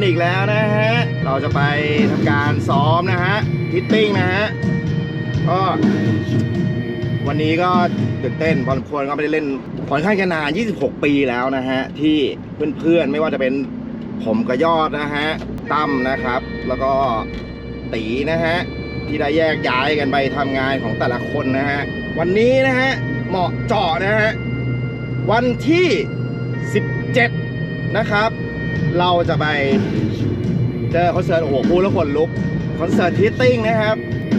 กันอีกแล้วนะฮะ เราจะไปทำการซ้อมนะฮะทิตติ้งนะฮะ ก็ วันนี้ก็ตื่นเต้นพอสมควรก็ไม่ได้เล่นค่อนข้างจะนาน 26 ปีแล้วนะฮะ ที่เพื่อนๆ ไม่ว่าจะเป็นผมกับยอดนะฮะ ตั้มนะครับ แล้วก็ตีนะฮะ ที่ได้แยกย้ายกันไปทำงานของแต่ละคนนะฮะ วันนี้นะฮะ เหมาะเจาะนะฮะ วันที่ 17 นะครับ เราจะไปเจอคอนเสิร์ตโอ้โหพูดแล้วขนลุกคอนเสิร์ตทิตติ้งนะครับ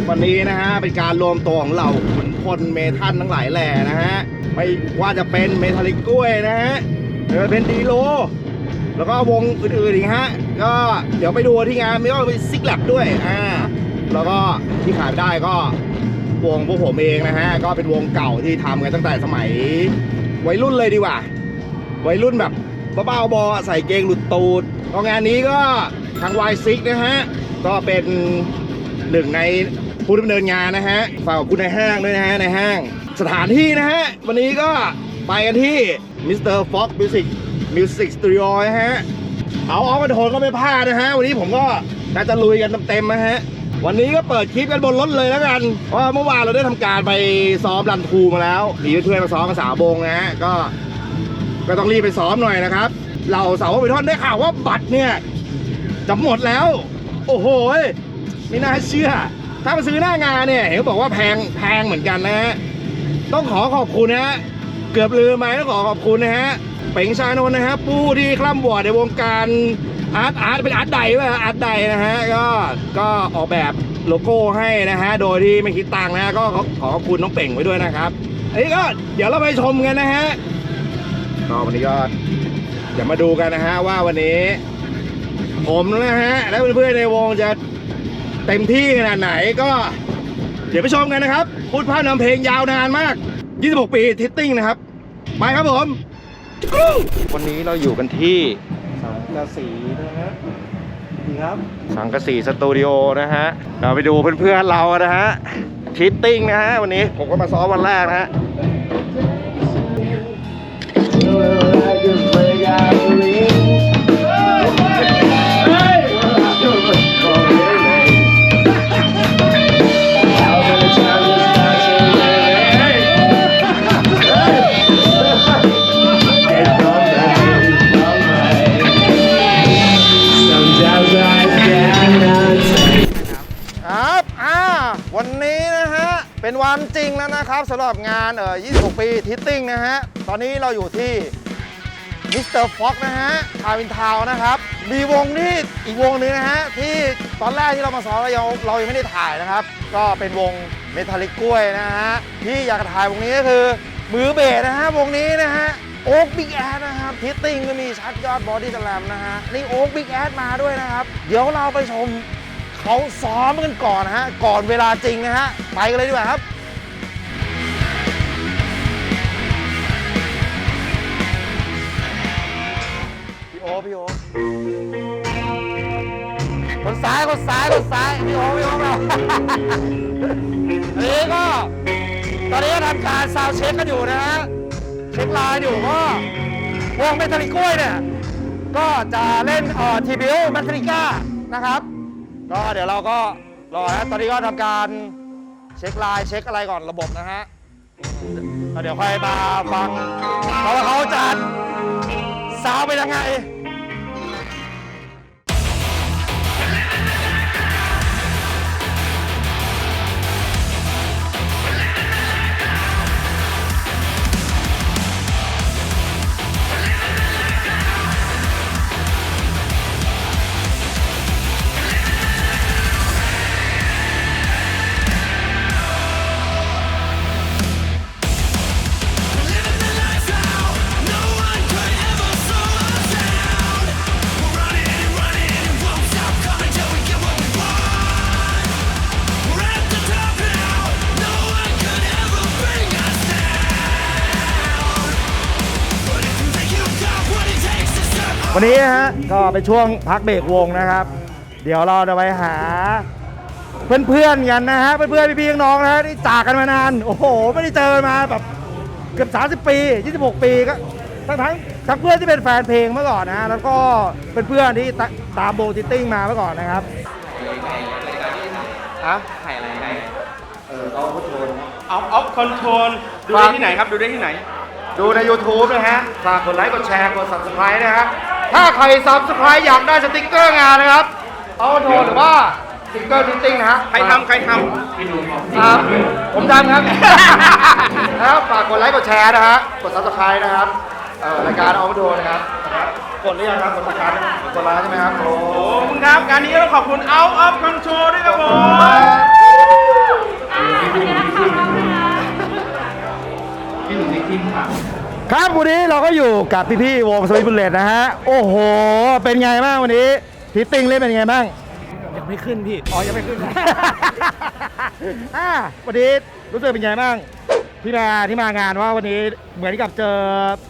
วันนี้นะฮะเป็นการรวมตัวของเราขุนพลเมทัลทั้งหลายแหล่นะฮะไม่ว่าจะเป็นเมทัลิกกล้วยนะฮะหรือว่าเป็นดีโล แล้วก็วงอื่นๆอีกฮะก็เดี๋ยวไปดูที่งานไม่ว่าเป็นซิกแลบด้วยอ่าแล้วก็ที่ขายไม่ได้ก็วงพวกผมเองนะฮะก็เป็นวงเก่าที่ทำกันตั้งแต่สมัยวัยรุ่นเลยดีกว่าวัยรุ่นแบบ บ้าๆบอใส่เกงหลุดตูดก็งานนี้ก็ทางวายซิกนะฮะ ก็เป็นหนึ่งในผู้ดำเนินงานนะฮะฝากขอบคุณในห้างด้วยนะฮะในห้าง สถานที่นะฮะ วันนี้ก็ไปกันที่มิสเตอร์ฟ็อกมิวสิกมิวสิกสตูดิโอนะฮะ เอาออกมาโทนก็ไม่พลาดนะฮะ วันนี้ผมก็น่าจะลุยกันเต็มๆนะฮะวันนี้ก็เปิดคลิปกันบนรถเลยแล้วกันเพราะว่าเมื่อวานเราได้ทำการไปซ้อมรันทูมาแล้วมีเพื่อนมาซ้อมกันสามวงนะฮะก็ ก็ต้องรีบไปซ้อมหน่อยนะครับ เราเสาวไปท่อนได้ข่าวว่าบัตรเนี่ยจะหมดแล้ว โอ้โหไม่น่าเชื่อ ถ้ามาซื้อหน้างานเนี่ยเห็นบอกว่าแพงแพงเหมือนกันนะฮะต้องขอขอบคุณนะฮะเกือบลืมไปต้องขอขอบคุณนะฮะเป๋งชานนท์นะฮะผู้ที่คล่ำบวดในวงการอาร์ตอาร์ตเป็นอาร์ตใดป่ะอาร์ตใดนะฮะก็ก็ออกแบบโลโก้ให้นะฮะโดยที่ไม่คิดตังค์นะฮะก็ขอขอขอบคุณน้องเป่งไว้ด้วยนะครับอันนี้ก็เดี๋ยวเราไปชมกันนะฮะ ก็วันนี้ก็เดี๋ยวมาดูกันนะฮะว่าวันนี้ ผมนะฮะ และเพื่อนๆในวงจะเต็มที่ขนาดไหนก็ เดี๋ยวไปชมกันนะครับ พูดพานำเพลงยาวนานมาก 26 ปีทิตติ้งนะครับ ไปครับผม วันนี้เราอยู่กันที่สังกะสีนะฮะดีครับ สังกะสีสตูดิโอนะฮะ เราไปดูเพื่อนๆเรานะฮะทิตติ้งนะฮะวันนี้ผมก็มาซ้อมวันแรกนะฮะ ครับ นะครับสำหรับงานเอ่อ26 ปีทิตติ้งนะฮะ ตอนนี้เราอยู่ที่มิสเตอร์ฟ็อกนะฮะทาวินทาวนะครับ มีวงที่อีกวงหนึงนะฮะ ที่ตอนแรกที่เรามาซ้อมเรายังเรายังไม่ได้ถ่ายนะครับ ก็เป็นวงเมทัลลิกกล้วยนะฮะ ที่อยากจะถ่ายวงนี้ก็คือมือเบสนะฮะ วงนี้นะฮะ โอ๊กบิ๊กแอดนะครับทิตติ้งก็มีชัดยอดบอดี้สแลมนะฮะ นี่โอ๊กบิ๊กแอดมาด้วยนะครับ เดี๋ยวเราไปชมเขาซ้อมกันก่อนนะฮะ ก่อนเวลาจริงนะฮะ ไปกันเลยดีกว่าครับ โอพี่โอคนซ้ายคนซ้ายคนซ้ายพี่โอพี่โอเรา อันนี้ก็ ตอนนี้ก็ทำการซาวด์เช็คกันอยู่นะฮะเช็คลน์อยู่ก็วงเมทัลิกล้วยเนี่ย ก็จะเล่นเอ่อทีบิวแมทริก้านะครับก็เดี๋ยวเราก็รอนะตอนนี้ก็ทำการเช็คลน์เช็คอะไรก่อนระบบนะฮะแล้วเดี๋ยวค่อยมาฟังเพราะว่าเขาจะสาวไปยังไง วันนี้นะฮะก็เป็นช่วงพักเบรกวงนะครับ เดี๋ยวเราจะไปหา เพื่อนๆกันนะฮะเพื่อนๆพี่ๆน้องๆนะฮะที่จากกันมานานโอ้โห ไม่ได้เจอกันมาแบบเกือบ30 ปี 26 ปีก็ทั้งทั้งทั้งเพื่อนที่เป็นแฟนเพลงเมื่อก่อนนะฮะแล้วก็เป็นเพื่อนที่ตตามโบติตติ้งมาเมื่อก่อนนะครับอะถ่ายอะไรไงเออเอาเขาโชว์ออฟออฟคอนโทรลดูได้ที่ไหนครับดูได้ที่ไหน ดูใน YouTube นะฮะ ฝากกดไลค์กดแชร์กด subscribe นะฮะ ถ้าใคร subscribe อยากได้สติ๊กเกอร์งานนะครับ เอาโทรหรือว่าสติ๊กเกอร์ทิตติ้งนะฮะ ใครทำใครทครับ ผมทำครับ นะครับฝากกดไลค์กดแชร์นะฮะ กด subscribe นะครับเอ่อรายการเอาโทรนะครับ กดหรือยังครับกด subscribe กดไลค์ใช่ไหมครับโอ้ำโอ้ขอบคุณครับงานนี้ต้องขอบคุณ Out of Control ด้วยครับผมค รับวันนี้เราก็อยู่กับพี่ๆวงสวิตบุลเลตนะฮะ โอ้โห เป็นไงบ้างวันนี้ทิตติ้งเล่นเป็นไงบ้าง ยังไม่ขึ้นพี่ อ๋อ ยังไม่ขึ้น อ่าวันนี้รู้สึกเป็นไงบ้างที่มาที่มางานว่าวันนี้เหมือนกับเจอ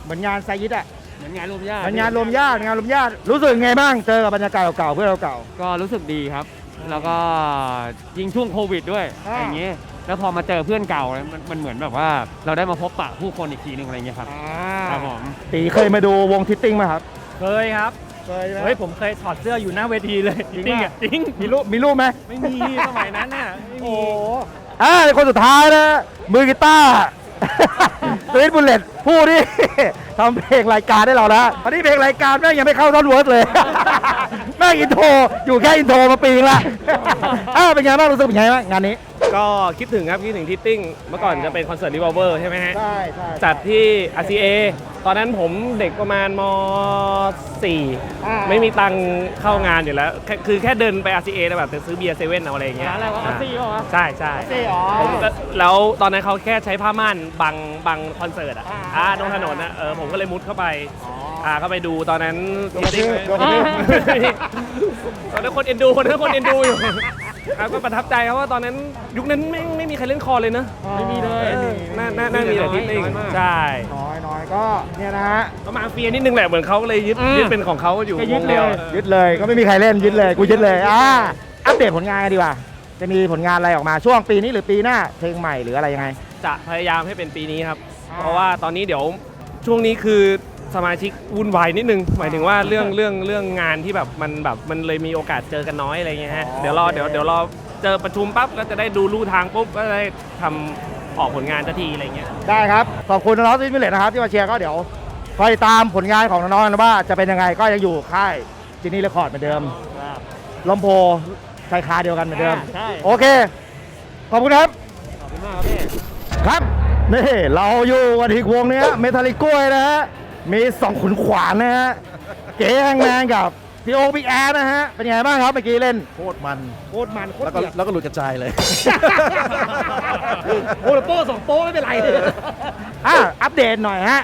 เหมือนงานไซยิตอะเหมือนงานรวมญาติเหมือนงานรวมญาติงานรวมญาติรู้สึกไงบ้างเจอกับบรรยากาศเก่าๆเพื่อนเราเก่า ก็รู้สึกดีครับ แล้วก็ยิงช่วงโควิดด้วย อ่า อย่างเงี้ยแล้วพอมาเจอเพื่อนเก่าเนี่ยมันมันเหมือนแบบว่า เราได้มาพบปะผู้คนอีกทีหนึงอะไรเงี้ยครับครับผม ตีเคยมาดูวงทิตติ้งไหมครับเคยครับ เคยเฮ้ยผมเคยถอดเสื้ออยู่หน้าเวทีเลยจจริริงงปะอะจริง มีรูปมีรูปไหมไม่มีสมัยนั้นน่ะไม่มี อ่าคนสุดท้ายนะมือกีตาร์ สวิตบุลเลตผู้ที่ทำเพลงรายการให้เรานะอันนี้เพลงรายการแม่งยังไม่เข้าท่อนเวิร์สเลย แม่งอินโทรอยู่แค่อินโทรมาปีนึงละ อ้าวเป็นไงบ้างรู้สึกเป็นไงบ้างงานนี้ ก็คิดถึงครับ คิดถึงทิตติ้ง เมื่อก่อนจะเป็นคอนเสิร์ตรีวอลเวอร์ใช่ไหมฮะ ใช่ใช่จัดที่ RCA ตอนนั้นผมเด็กประมาณม .4 ไม่มีตังค์เข้างานอยู่แล้วแค่คือแค่เดินไป RCA แล้วแบบจะซื้อเบียร์เซเว่นเอาอะไรอย่างเงี้ยร้านอะไรวะา RCA เหรอใช่ใช่เอ๋อผมก็แล้วตอนนั้นเขาแค่ใช้ผ้าม่านบังบังคอนเสิร์ตอะอ่า อ่าตรงถนนนะเออผมก็เลยมุดเข้าไป อ่าเข้าไปดูตอนนั้นโดนกระทืบโดนกระทืบ ตอนนั้นคนเอ็นดูคนนั้นคนเอ็นดูอยู่ อะก็ประทับใจครับว่าตอนนั้นยุคนั้นไม่ไม่มีใครเล่นคอเลยเนอะไม่มีเลยออน่าน่าน่ามีแต่ทิตติ้งน้อยมาก ใช่น้อยน้อยก็เนี่ยนะฮะก็มาเฟียนิดนึงแหละเหมือนเขาเลยยึดอืม ยึดเป็นของเขาอยู่ก็ยึวดงเลยเดียวยึดเลยก็ไม่มีใครเล่นยึดเลยกูยึดเลยอ่าอัปเดตผลงานกันดีกว่า จะมีผลงานอะไรออกมาช่วงปีนี้หรือปีหน้าเพลงใหม่หรืออะไรยังไง จะพยายามให้เป็นปีนี้ครับ อ่า เพราะว่าตอนนี้เดี๋ยวช่วงนี้คือ สมาชิกวุ่นวายนิดนึง หมายถึงว่าเรื่องเรื่องเรื่องงานที่แบบมันแบบมันเลยมีโอกาสเจอกันน้อยอะไรเงี้ยฮะอ๋อเดี๋ยวรอโอเคเดี๋ยวเดี๋ยวรอเจอประชุมปั๊บก็จะได้ดูลู่ทางปุ๊บก็ได้ทำออกผลงานทันทีอะไรเงี้ย ได้ครับ ขอบคุณน้องๆที่มิเลตนะครับ ที่มาเชียร์ก็เดี๋ยวคอยตามผลงานของน้องๆนะว่าจะเป็นยังไงก็ยังอยู่ค่ายจินี่เรคคอร์ดเหมือนเดิมลำโพชายคาเดียวกันเหมือนเดิมใช่ โอเค ขอบคุณครับ ขอบคุณมากครับพี่ ครับ นี่ เราอยู่กันอีกวงเนี้ยเมทัลลิกล้วยนะฮะ มีสองขุนขวานนะฮะ เก๋แฮงแมนกับพี่โอพี่แอร์นะฮะ เป็นไงบ้างครับเมื่อกี้เล่น โคตรมัน โคตรมันโคตรแล้วก็เดือดแล้วก็หลุดกระจายเลย โอ้โหโป้สองโป้ไม่เป็นไร อะอัปเดตหน่อยฮะ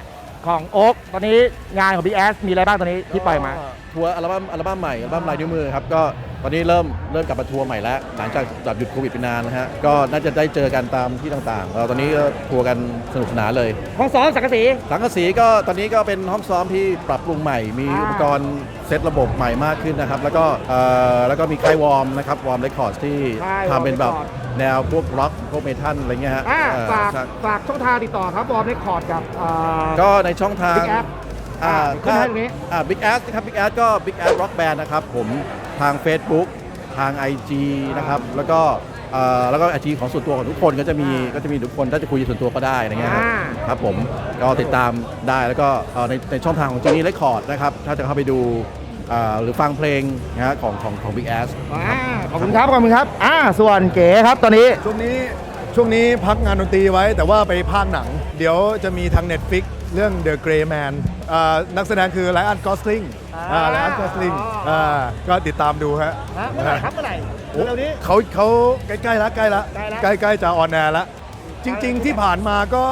ของโอ๊กตอนนี้งานของ BS มีอะไรบ้างตอนนี้ที่ปล่อยมา ทัวร์อัลบั้มอัลบั้มใหม่อัลบั้มลายนิ้วมือครับก็ตอนนี้เริ่มเริ่มกลับมาทัวร์ใหม่แล้วหลังจากจากหยุดโควิดไปนานนะฮะก็น่าจะได้เจอกันตามที่ต่างๆเราตอนนี้ก็ทัวร์กันสนุกสนานเลย ห้องซ้อมสังกะสี สังกะสีก็ตอนนี้ก็เป็นห้องซ้อมที่ปรับปรุงใหม่ มีอ่า อุปกรณ์เซตระบบใหม่มากขึ้นนะครับ แล้วก็เอ่อแล้วก็มีค่ายวอร์มนะครับวอร์มเรคคอร์ดที่ค่ายทำเป็นแบบ Records แนวพวกร็อกพวกเมทัลอะไรเงี้ยฮะอ่าเอ่อฝากใช่ฝากช่องทางติดต่อครับบอมเรคคอร์ดกับอ่า ก็ในช่องทาง Big Ass อ่าอ่าขึ้นให้ตรงนี้ อ่า Big Ass นะครับ Big Ass ก็ Big Ass Rock Band นะครับ ผมทาง Facebook ทาง IG นะครับ แล้วก็เอ่อแล้วก็ไอจีของส่วนตัวของทุกคนก็จะมีก็จะมีทุกคนถ้าจะคุยส่วนตัวก็ได้อะไรเงี้ยครับอ่า ครับผมก็ติดตามได้แล้วก็เอ่อในในช่องทางของ Genie Record นะครับ ถ้าจะเข้าไปดูอ่าหรือฟังเพลงนะฮะของของของ Big Ass อ่า ขอบคุณครับขอบคุณครับอ่าส่วนเก๋ครับตอนนี้ช่วงนี้ช่วงนี้พักงานดนตรีไว้ แต่ว่าไปภาคหนัง เดี๋ยวจะมีทาง Netflix เรื่อง The Gray Man อ่านักแสดงคือไลอ n นกอสลิงอ่าไลอ n นกอสลิงอ๋ออ่ก็ติดตามดูฮะฮะเมื่อไหร่ครับเมื่อไหร่เร็วๆนี้เขาเขาใกล้ๆแล้วใกล้แล้วใกล้แล้วใกล้ใกล้จะออนแอร์แล้ว จริง ๆ ที่ผ่านมาก็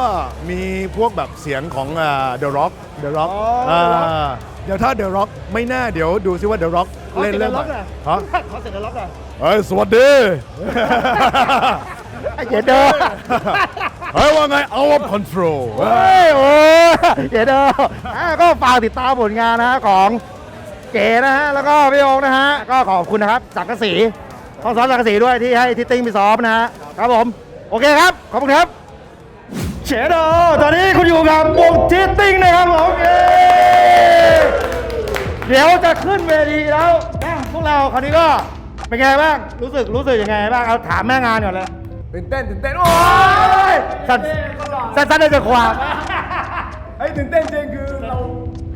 มีพวกแบบเสียงของอ่า The Rock The Rock อ๋อ The Rock อ่าเดี๋ยวถ้า The Rock ไม่แน่เดี๋ยวดูซิว่า The Rock เล่นเรื่องล็อะอกไรหน่อยฮะขอเสร็จแล้วล็อกหน่อยเฮ้ยสวัสดีไอ้เก๋เด้อเฮ้ยว่าไง out of control เฮ้ยโอ้ยเก๋เด้ออ่าก็ฝากติดตามผลงานนะฮะของเก๋นะฮะแล้วก็พี่โอ๊คนะฮะก็ขอบคุณนะครับสังกะสีห้องซ้อมสังกะสีด้วยที่ให้ทิตติ้งไปซ้อมนะฮะครับผมโอเคครับ ขอบคุณครับเชโดตอนนี้คุณอยู่กับวงทิตติ้งนะครับผมเย้เดี๋ยวจะขึ้นเวทีแล้วนะพวกเราคราวนี้ก็เป็นไงบ้าง รู้สึกรู้สึกยังไงบ้าง เอาถามแม่งานก่อนเลยตื่นเต้นตื่นเต้นโอ้ยสั้นสั้นสั้นได้ใจความไอ้ยตื่นเต้นจริงคือเรา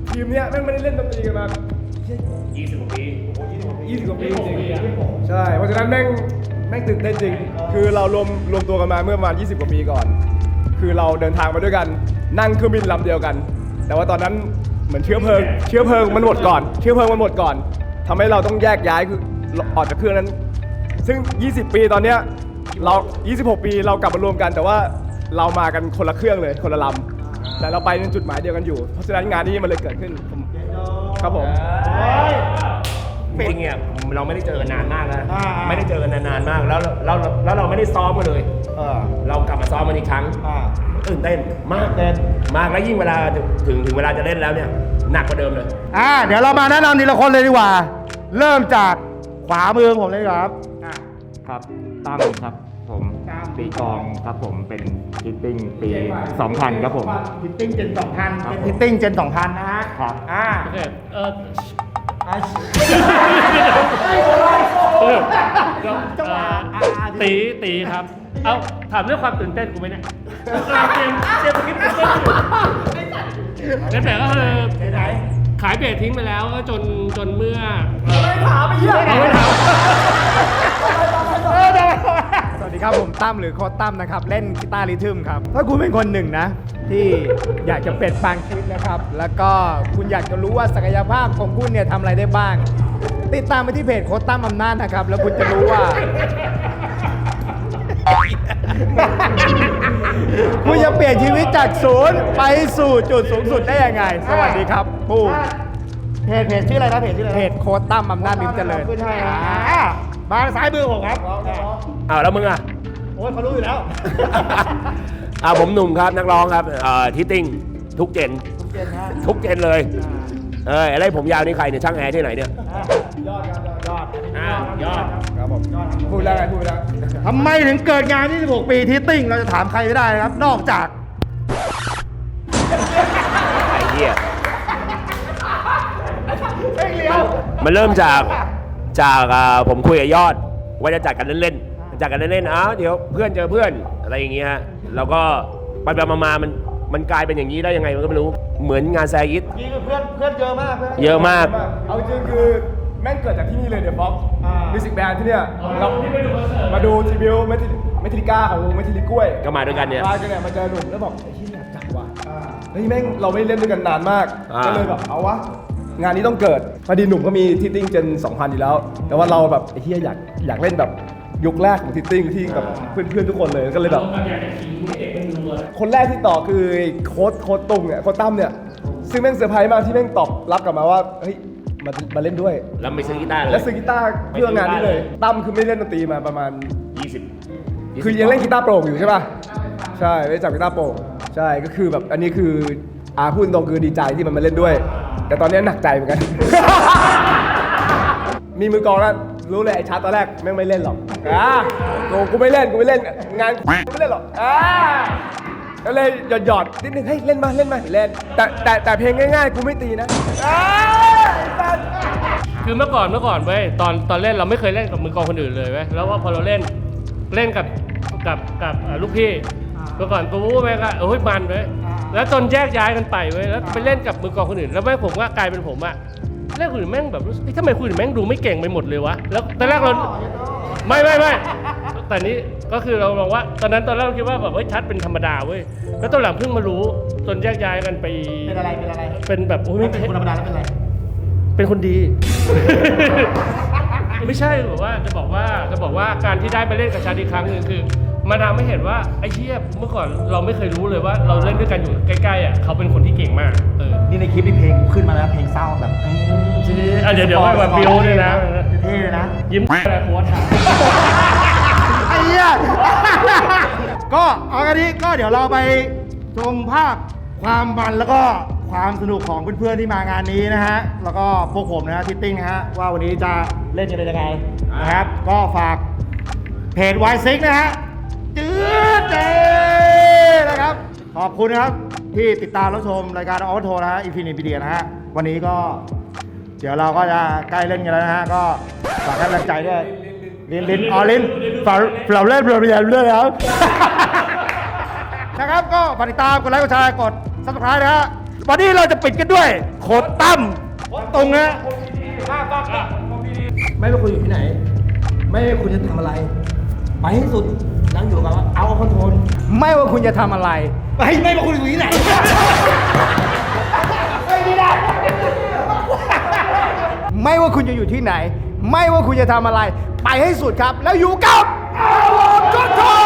ทีมเนี้ยแม่งไม่ได้เล่นดนตรีกันมา20กว่าปี20กว่าปีจริงๆใช่เพราะฉะนั้นแม่ง แม่งตื่นเต้นจริง คือเรารวมรวมตัวกันมาเมื่อประมาณ 20 กว่าปีก่อน คือเราเดินทางมาด้วยกัน นั่งเครื่องบินลำเดียวกัน แต่ว่าตอนนั้นเหมือนเชื้อเพลิง เชื้อเพลิงมันหมดก่อน เชื้อเพลิงมันหมดก่อนทำให้เราต้องแยกย้ายคือออกจากเครื่องนั้น ซึ่ง 20 ปีตอนเนี้ยเรา 26 ปีเรากลับมารวมกัน แต่ว่าเรามากันคนละเครื่องเลยคนละลำแต่เราไปในจุดหมายเดียวกันอยู่ เพราะฉะนั้นงานนี้มันเลยเกิดขึ้นผมครับผม จริงๆเนี่ยเราไม่ได้เจอกันนานมากนะอ่าไม่ได้เจอกันนานๆมากแล้วแล้วแล้วเราไม่ได้ซ้อมกันเลย เออเรากลับมาซ้อมกันอีกครั้งอ่า ตื่นเต้นมากเต้น มากแล้วยิ่งเวลาถึงถึงเวลาจะเล่นแล้วเนี่ยหนักกว่าเดิมเลย อ่าเดี๋ยวเรามาแนะนำทีละคนเลยดีกว่า เริ่มจากขวามือผมเลยดีกว่าครับ ครับตั้มครับผมตีกลองครับผมเป็นคิตติ้งปี 2000 ครับผม พิตติ้งเจน2000เป็นพิตติ้งเจน2000นะฮะครับ อ่าเออจังหวะอ่าตีตีครับ เอาถามเรื่องความตื่นเต้นกูไหมเนี่ยเตรียมเตรียมสกิปตื่นเต้นอยู่นั่นแต่ก็คือขายเบรทิ้งไปแล้วก็จนจนเมื่อ ไม่ถามไม่เยอะไม่ถาม ดีครับผมตั้มหรือโค้ดตั้มนะครับ เล่นกีตาร์ริทึมครับ ถ้าคุณเป็นคนหนึ่งนะ ที่อยากจะเปลี่ยนแปลงชีวิตนะครับ แล้วก็คุณอยากจะรู้ว่าศักยภาพของคุณเนี่ยทำอะไรได้บ้าง ติดตามไปที่เพจโค้ดตั้มอำนาจนะครับ แล้วคุณจะรู้ว่า คุณจะเปลี่ยนชีวิตจากศูนย์ไปสู่จุดสูงสุดได้ยังไง สวัสดีครับปูเพจเพจชื่ออะไรนะเพจชื่ออะไรนะเพจโค้ดตั้มอำนาจมิมเจริญ ขึ้นให้นะ อ่ามาซ้ายมือผมครับอ้าวแล้วมึงอะ โอ้ยเขารู้อยู่แล้ว อ่าผมหนุ่มครับนักร้องครับเอ่อทิตติ้งทุกเจนเจนฮะทุกเจนเลยเอออะไรผมยาวนี่ใครเนี่ยช่างแอร์ที่ไหนเนี่ยยอดครับยอดอ่ายอดครับผมพูดแล้วไงพูดแล้วทำไมถึงเกิดงาน 26 ปีทิตติ้งเราจะถามใครไม่ได้นะครับ นอกจาก ไอ้เหี้ย มันเริ่มจาก จากอ่าผมคุยกับยอดว่าจะจัดกันเล่นๆจัดกันเล่นๆอ้าวเดี๋ยวเพื่อนเจอเพื่อนอะไรอย่างเงี้ยฮะแล้วก็ไปไปมามามันมันกลายเป็นอย่างนี้ได้ยังไงมันก็ไม่รู้เหมือนงานแซยิตนี่คือเพื่อนเพื่อนเยอะมากเพื่อนเยอะมาก เอาจริงคือแม่งเกิดจากที่นี่เลยเดี๋ยวฟ็อกอ่ามิมิวสิกแบนด์ที่เนี่ยเรามาดูทีบิวเมทิเมทิลิก้าของวงเมทิลิกล้วยก็มาด้วยกันเนี่ย มากันเนี่ยมาเจอหนุ่มแล้วบอกไอ้ที่อยากจัดว่ะเฮ้ยแม่งเราไม่ได้เล่นด้วยกันนานมากอ่า ก็เลยแบบเอาวะ งานนี้ต้องเกิดพอดีหนุ่มก็มีทิตติ้งเจน 2000 อยู่แล้ว แต่ว่าเราแบบไอ้ที่อยากอยากเล่นแบบยุคแรกของทิตติ้งที่แบบเพื่อนๆทุกคนเลยก็เลยแบบ คนแรกที่ต่อคือโค้ดโค้ดตุงเนี่ยโค้ดตั้มเนี่ยซึ่งแม่งเซอร์ไพรส์มากที่แม่งตอบรับกลับมาว่าเฮ้ยมามาเล่นด้วย แล้วไม่ซื้อกีตาร์เลย แล้วซื้อกีตาร์เพื่องานนี้เลยตั้มคือไม่เล่นดนตรีมาประมาณ 20 คือยังเล่นกีตาร์โปร่งอยู่ใช่ป่ะใช่ได้จับกีตาร์โปร่งใช่ก็คือแบบอันนี้คือ อาพูดตรงคือดีใจที่มันมาเล่นด้วย แต่ตอนนี้หนักใจเหมือนกัน มีมือกองแล้วรู้เลยไอ้ชาร์ตตอนแรกแม่งไม่เล่นหรอกอ่ากูกูไม่เล่นกูไม่เล่นงานกูไม่เล่นหรอกอ่าก็เลยหยอดหยอดนิดนึงเฮ้ยเล่นมาเล่นมาเล่นแต่แต่แต่เพลงง่ายๆกูไม่ตีนะอ่าคือเมื่อก่อนเมื่อก่อนเว้ยตอนตอนเล่นเราไม่เคยเล่นกับมือกลองคนอื่นเลยเว้ยแล้วว่าพอเราเล่นเล่นกับกับกับเอ่อลูกพี่เมื่อก่อนกูแม่งก็เอ้ยมันเว้ย แล้วจนแยกย้ายกันไปเว้ยแล้วไปเล่นกับมือกลองคนอื่น แล้วแม่งผมก็กลายเป็นผมอะเล่นคนอื่นแม่งแบบรู้สึกเอ้ยทำไมคนอื่นแม่งดูไม่เก่งไปหมดเลยวะแล้วตอนแรกเราไม่ไม่ไม่แต่นี้ก็คือเรามองว่า ตอนนั้นตอนแรกเราคิดว่าแบบเฮ้ยชัดเป็นธรรมดาเว้ยแล้วตอนหลังเพิ่งมารู้จนแยกย้ายกันไป เป็นอะไรเป็นอะไรเป็นแบบโอ้ยไม่ไม่เป็นคนธรรมดาแล้วเป็นอะไร เป็นคนดี ไม่ใช่แบบว่าจะบอกว่าจะบอกว่าการที่ได้ไปเล่นกับชาดีครั้งหนึ่งคือ มาทำให้เห็นว่าไอ้เหี้ยเมื่อก่อนเราไม่เคยรู้เลยว่า เราเล่นด้วยกันอยู่ใกล้ๆอะเขาเป็นคนที่เก่งมากเออนี่ในคลิปนี่เพลงขึ้นมาแล้วเพลงเศร้าแบบอะเดี๋ยวเดี๋ยวให้แบบบิวด้วยนะ เท่เลยนะ ยิ้มอะไรโค้ชไอ้เหี้ย ก็เอากันนี้ก็เดี๋ยวเราไปชมภาพความมันแล้วก็ความสนุกของเพื่อนๆที่มางานนี้นะฮะ แล้วก็พวกผมนะฮะทิตติ้งนะฮะว่าวันนี้จะเล่นกันเป็นยังไงนะครับ ก็ฝากเพจ Y6 นะฮะจืด เจนะครับ ขอบคุณนะครับที่ติดตามรับชมรายการออโทนะฮะอินฟินิตพีเดียนะฮะ วันนี้ก็ เดี๋ยวเราก็จะใกล้เล่นกันแล้วนะฮะ ก็ฝากให้กำลังใจด้วย ลินลินอ๋อลินฝากเราเล่นเราเรียนเรื่อยแล้วนะครับ ก็ฝากติดตาม กดไลค์ กดแชร์ กดซับสไครต์นะฮะ วันนี้เราจะปิดกันด้วย โคตรตั้มตรงนะ ไม่ว่าคุณอยู่ที่ไหน ไม่ว่าคุณจะทำอะไร ไปให้สุดแล้วอยู่กับเอาคอนโทรลไม่ว่าคุณจะทำอะไร ไปไม่ว่าคุณอยู่ที่ไหน ไม่ว่าคุณจะอยู่ที่ไหน ไม่ว่าคุณจะทำอะไร ไปให้สุดครับ แล้วอยู่กับอาวงจุดโทน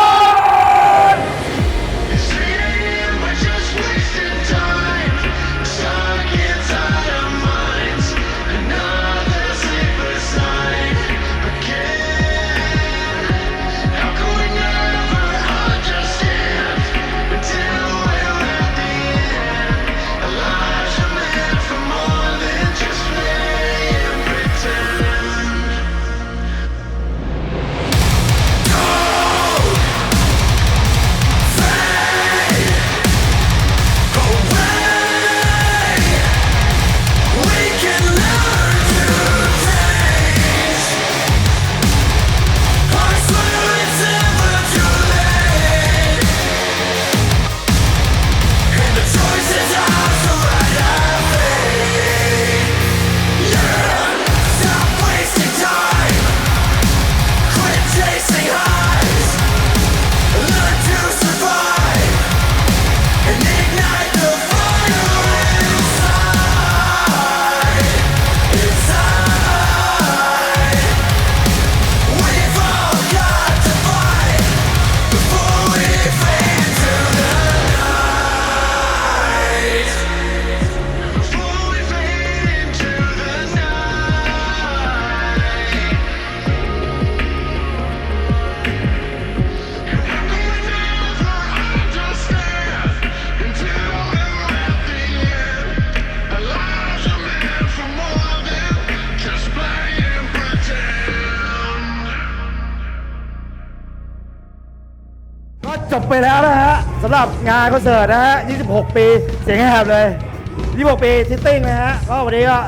จบไปแล้วนะฮะสำหรับงานคอนเสิร์ตนะฮะ 26 ปีเสียงแหบเลย 26 ปีซิตติ้งนะฮะก็วันนี้ก็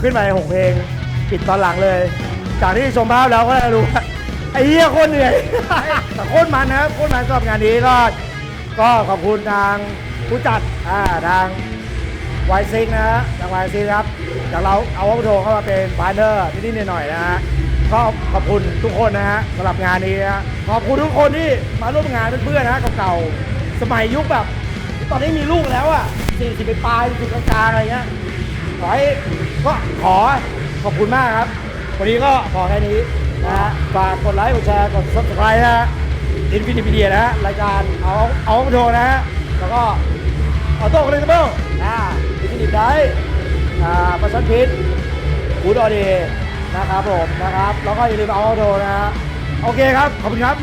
ขึ้นไป6เพลง ปิดตอนหลังเลย จากที่ชมภาพแล้วก็ได้รู้ว่าไอ้เหี้ยโคตรเหนื่อย แต่โคตรมันนะครับโคตรมันสำหรับงานนี้ก็ก็ขอบคุณทางผู้จัดอ่าทางไวซิงนะฮะทางไวซิงครับจากเราเอาวัตถุเข้ามาเป็นพาร์ทเนอร์นิดๆหน่อยๆนะฮะ ก็ขอบคุณทุกคนนะฮะสำหรับงานนี้นะขอบคุณทุกคนที่มาร่วมงานเพื่อนๆนะฮะเก่าๆสมัยยุคแบบ ตอนนี้มีลูกแล้วอะสี่สิบปลายสิบกลางๆอะไรเงี้ยขอให้ก็ขอขอบคุณมากครับ วันนี้ก็พอแค่นี้นะฮะฝากกดไลค์กดแชร์กด subscribe นะฮะอินฟินิตีเดียนะฮะรายการเอาเอาโทรนะฮะแล้วก็ออโต้คอนเทนเบิลอ่าดิจิทได้อ่าประชันพิษกูดออเดย์ นะครับผมนะครับ แล้วก็อย่าลืมเอาออโดนะฮะโอเคครับ ขอบคุณครับ